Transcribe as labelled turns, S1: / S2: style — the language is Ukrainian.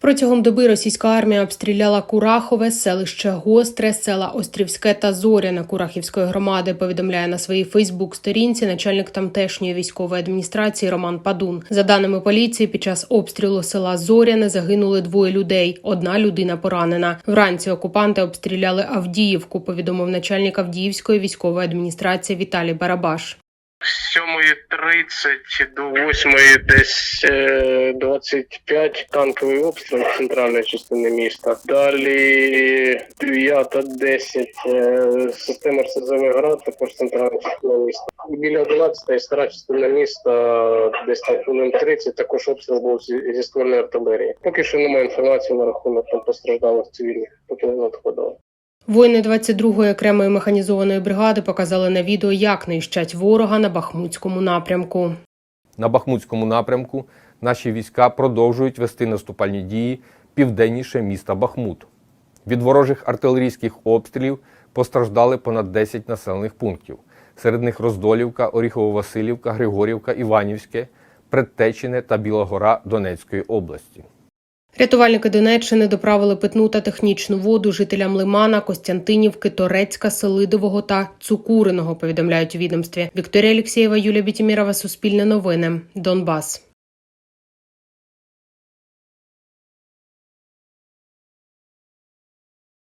S1: Протягом доби російська армія обстріляла Курахове, селище Гостре, села Острівське та Зоряне Курахівської громади. Повідомляє на своїй Фейсбук-сторінці начальник тамтешньої військової адміністрації Роман Падун. За даними поліції, під час обстрілу села Зоряне загинули двоє людей. Одна людина поранена. Вранці окупанти обстріляли Авдіївку. Повідомив начальник Авдіївської військової адміністрації Віталій Барабаш.
S2: З 7.30 до 8.00 десь е, 25 танковий обстріл центральної частини міста. Далі 9.10 е, система РСЗВ град, також центральна частина міста. І біля 11 стара частина міста, десь там хвилин 30, також обстріл був зі ствольної артилерії. Поки що немає інформації на рахунок там постраждалих цивільних, поки не надходило.
S1: Воїни 22-ї окремої механізованої бригади показали на відео, як нищать ворога на Бахмутському напрямку.
S3: На Бахмутському напрямку наші війська продовжують вести наступальні дії південніше міста Бахмут. Від ворожих артилерійських обстрілів постраждали понад 10 населених пунктів. Серед них Роздолівка, Оріхово-Василівка, Григорівка, Іванівське, Предтечине та Білогора Донецької області.
S1: Рятувальники Донеччини доправили питну та технічну воду жителям Лимана, Костянтинівки, Торецька, Селидового та Цукуриного. Повідомляють у відомстві. Вікторія Олексєєва, Юлія Бітімірова, Суспільне новини, Донбас.